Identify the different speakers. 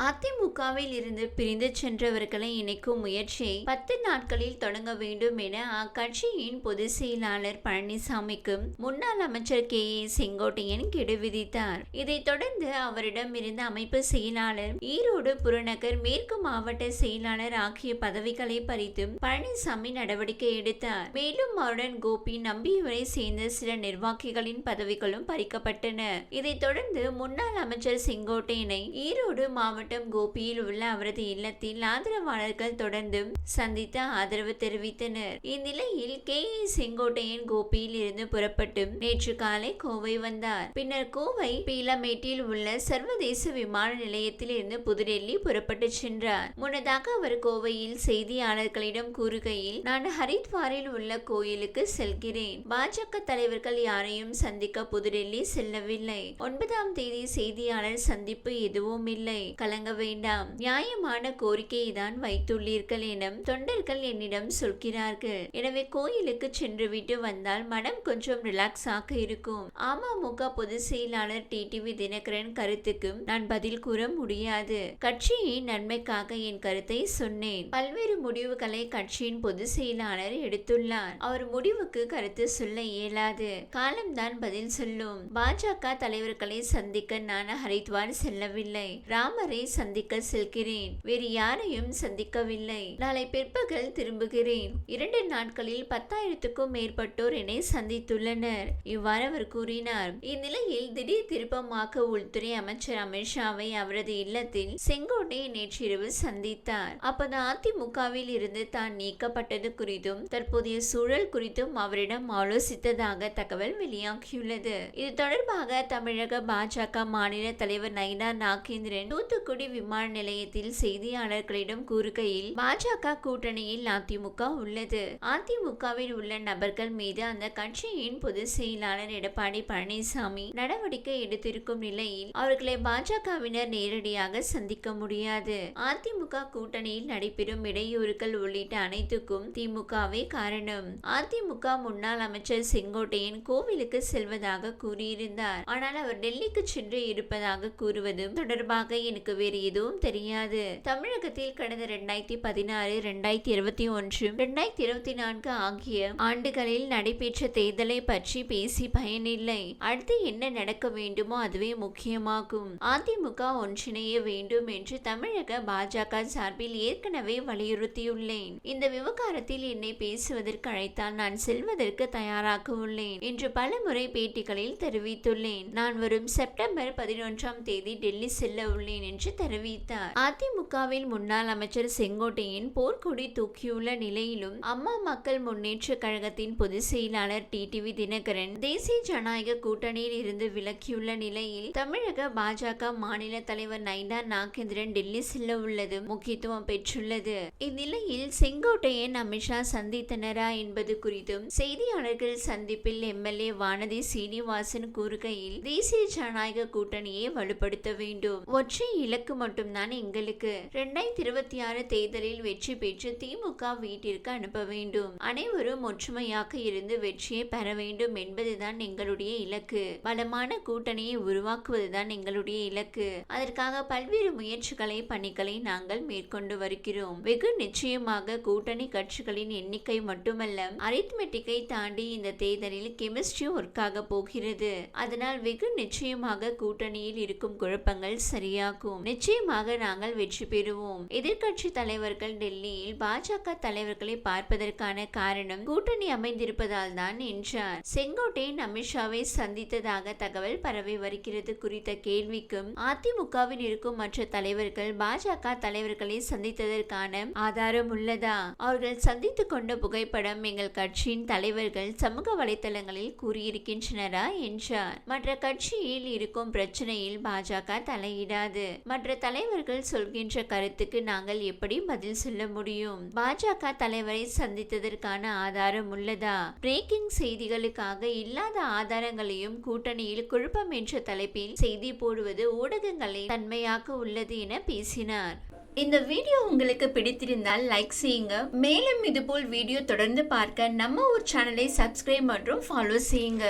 Speaker 1: அதிமுகவில் இருந்து பிரிந்து சென்றவர்களை இணைக்கும் முயற்சியை பத்து நாட்களில் தொடங்க வேண்டும் என அக்கட்சியின் பொதுச் செயலாளர் பழனிசாமிக்கு முன்னாள் அமைச்சர் கே ஏ செங்கோட்டையன் கெடு விதித்தார். இதைத் தொடர்ந்து அவரிடம் இருந்த அமைப்பு செயலாளர் ஈரோடு புறநகர் மேற்கு மாவட்ட செயலாளர் ஆகிய பதவிகளை பறித்து பழனிசாமி நடவடிக்கை எடுத்தார். மேலும் அவருடன் கோபி நம்பியவரை சேர்ந்த சில நிர்வாகிகளின் பதவிகளும் பறிக்கப்பட்டன. இதைத் தொடர்ந்து முன்னாள் அமைச்சர் செங்கோட்டையனை ஈரோடு மாவட்ட மாவட்டம் கோபியில் உள்ள அவரது இல்லத்தில் ஆதரவாளர்கள் தொடர்ந்தும் சந்தித்து ஆதரவு தெரிவித்தனர். இந்நிலையில் கே. ஏ. செங்கோட்டையன் கோபியில் இருந்து புறப்பட்டு நேற்று காலை கோவை வந்தார். பின்னர் கோவை பீலமேட்டில் உள்ள சர்வதேச விமான நிலையத்தில் இருந்து புதுடெல்லி புறப்பட்டு சென்றார். முன்னதாக அவர் கோவையில் செய்தியாளர்களிடம் கூறுகையில் நான் ஹரித்வாரில் உள்ள கோயிலுக்கு செல்கிறேன். பாஜக தலைவர்கள் யாரையும் சந்திக்க புதுடெல்லி செல்லவில்லை. ஒன்பதாம் தேதி செய்தியாளர் சந்திப்பு எதுவும் இல்லை. கலங்க வேண்டாம். நியாயமான கோரிக்கையை தான் வைத்துள்ளீர்கள் என தொண்டர்கள் என்னிடம் சொல்கிறார்கள். எனவே கோயிலுக்கு சென்று விட்டு வந்தால் மனம் கொஞ்சம் ரிலாக்ஸ் ஆக இருக்கும். அமமுக பொதுச் செயலாளர் டிடிவி தினகரன் கருத்துக்கும் நான் பதில் கூற முடியாது. கட்சியின் நன்மைக்காக என் கருத்தை சொன்னேன். பல்வேறு முடிவுகளை கட்சியின் பொதுச் செயலாளர் எடுத்துள்ளார். அவர் முடிவுக்கு கருத்து சொல்ல இயலாது. காலம்தான் பதில் சொல்லும். பாஜக தலைவர்களை சந்திக்க நான் ஹரித்வார் செல்லவில்லை. ராமரை சந்திக்க செல்கிறேன். வேறு யாரையும் சந்திக்கவில்லை. நாளை பிற்பகல் திரும்புகிறேன். இரண்டு நாட்களில் பத்தாயிரத்துக்கும் மேற்பட்டோர் என்னை சந்தித்துள்ளனர். இவ்வாறு அவர் கூறினார். இந்நிலையில் திடீர் திருப்பமாக உள்துறை அமைச்சர் அமித்ஷாவை அவரது இல்லத்தில் செங்கோட்டை நேற்றிரவு சந்தித்தார். அப்போது அதிமுகவில் இருந்து தான் நீக்கப்பட்டது குறித்தும் தற்போதைய சூழல் குறித்தும் அவரிடம் ஆலோசித்ததாக தகவல் வெளியாகியுள்ளது. இது தொடர்பாக தமிழக பாஜக மாநில தலைவர் நயினா நாகேந்திரன் தூத்துக்குடி தூத்துக்குடி விமான நிலையத்தில் செய்தியாளர்களிடம் கூறுகையில் பாஜக கூட்டணியில் அதிமுக உள்ளது. அதிமுகவில் உள்ள நபர்கள் மீது அந்த கட்சியின் பொதுச் செயலாளர் எடப்பாடி பழனிசாமி நடவடிக்கை எடுத்திருக்கும் நிலையில் அவர்களை பாஜகவினர் நேரடியாக சந்திக்க முடியாது. அதிமுக கூட்டணியில் நடைபெறும் இடையூறுகள் உள்ளிட்ட அனைத்துக்கும் திமுகவே காரணம். அதிமுக முன்னாள் அமைச்சர் செங்கோட்டையன் கோவிலுக்கு செல்வதாக கூறியிருந்தார். ஆனால் அவர் டெல்லிக்கு சென்று இருப்பதாக கூறுவதும் தொடர்பாக எனக்கு வேறு எதுவும் தெரியாது. தமிழகத்தில் கடந்த இரண்டாயிரத்தி பதினாறு இரண்டாயிரத்தி இருபத்தி ஒன்று இரண்டாயிரத்தி இருபத்தி நான்கு ஆகிய ஆண்டுகளில் நடைபெற்ற தேர்தலை பற்றி பேசி பயனில்லை. அடுத்து என்ன நடக்க வேண்டுமோ அதுவே முக்கியமாகும். அதிமுக ஒன்றிணைய வேண்டும் என்று தமிழக பாஜக சார்பில் ஏற்கனவே வலியுறுத்தியுள்ளேன். இந்த விவகாரத்தில் என்னை பேசுவதற்கு அழைத்தால் நான் செல்வதற்கு தயாராக உள்ளேன் என்று பல முறை பேட்டிகளில் தெரிவித்துள்ளேன். நான் வரும் செப்டம்பர் பதினொன்றாம் தேதி டெல்லி செல்ல உள்ளேன் என்று தெரிவித்தார். அதிமுகவின் முன்னாள் அமைச்சர் செங்கோட்டையின் போர்க்கொடி தூக்கியுள்ள நிலையிலும் அம்மா மக்கள் முன்னேற்ற கழகத்தின் பொதுச் செயலாளர் டிடிவி தினகரன் தேசிய ஜனநாயக கூட்டணியில் இருந்து விலக்கியுள்ள நிலையில் தமிழக பாஜக மாநில தலைவர் நைனா நாகேந்திரன் டெல்லி செல்ல உள்ளது முக்கியத்துவம் பெற்றுள்ளது. இந்நிலையில் செங்கோட்டையன் அமித்ஷா சந்தித்தனரா என்பது குறித்தும் செய்தியாளர்கள் சந்திப்பில் எம்எல்ஏ வானதி சீனிவாசன் கூறுகையில் தேசிய ஜனநாயக கூட்டணியை வலுப்படுத்த வேண்டும். ஒற்றை இலக்கு மட்டும்தான் எங்களுக்கு. இரண்டாயிரத்தி இருபத்தி ஆறு தேர்தலில் வெற்றி பெற்று திமுக வீட்டிற்கு அனுப்ப வேண்டும். அனைவரும் ஒற்றுமையாக இருந்து வெற்றியை பெற வேண்டும் என்பதுதான் எங்களுடைய இலக்கு. பலமான கூட்டணியை உருவாக்குவதுதான் எங்களுடைய இலக்கு. அதற்காக பல்வேறு முயற்சிகளை பணிகளை நாங்கள் மேற்கொண்டு வருகிறோம். வெகு நிச்சயமாக கூட்டணி கட்சிகளின் எண்ணிக்கை மட்டுமல்ல அரித்மெட்டிக்கை தாண்டி இந்த தேர்தலில் கெமிஸ்ட்ரி ஒர்க் ஆக போகிறது. அதனால் வெகு நிச்சயமாக கூட்டணியில் இருக்கும் குழப்பங்கள் சரியாகும். நிச்சயமாக நாங்கள் வெற்றி பெறுவோம். எதிர்கட்சி தலைவர்கள் டெல்லியில் பாஜக தலைவர்களை பார்ப்பதற்கான காரணம் கூட்டணி அமைந்திருப்பதால் தான் என்றார். செங்கோட்டையன் அமித்ஷாவை சந்தித்ததாக தகவல் பரவி வருகிறது குறித்த கேள்விக்கும் அதிமுகவில் இருக்கும் மற்ற தலைவர்கள் பாஜக தலைவர்களை சந்தித்ததற்கான ஆதாரம் உள்ளதா? அவர்கள் சந்தித்துக் கொண்ட புகைப்படம் எங்கள் கட்சியின் தலைவர்கள் சமூக வலைதளங்களில் கூறியிருக்கின்றனரா? என்றார். மற்ற கட்சியில் இருக்கும் பிரச்சனையில் பாஜக தலையிடாது. மற்ற தலைவர்கள் சொல்கின்ற கருத்துக்கு நாங்கள் எப்படி பதில் சொல்ல முடியும்? பாஜக தலைவரை சந்தித்ததற்கான ஆதாரம் உள்ளதா? பிரேக்கிங் செய்திகளுக்காக இல்லாத ஆதாரங்களையும் கூட்டணியில் குழப்பம் என்ற தலைப்பில் செய்தி போடுவது ஊடகங்களை தன்மையாக உள்ளது என பேசினார். இந்த வீடியோ உங்களுக்கு பிடித்திருந்தால் லைக் செய்யுங்க. மேலும் இதுபோல் வீடியோ தொடர்ந்து பார்க்க நம்ம ஒரு சேனலை சப்ஸ்கிரைப் மற்றும் ஃபாலோ செய்யுங்க.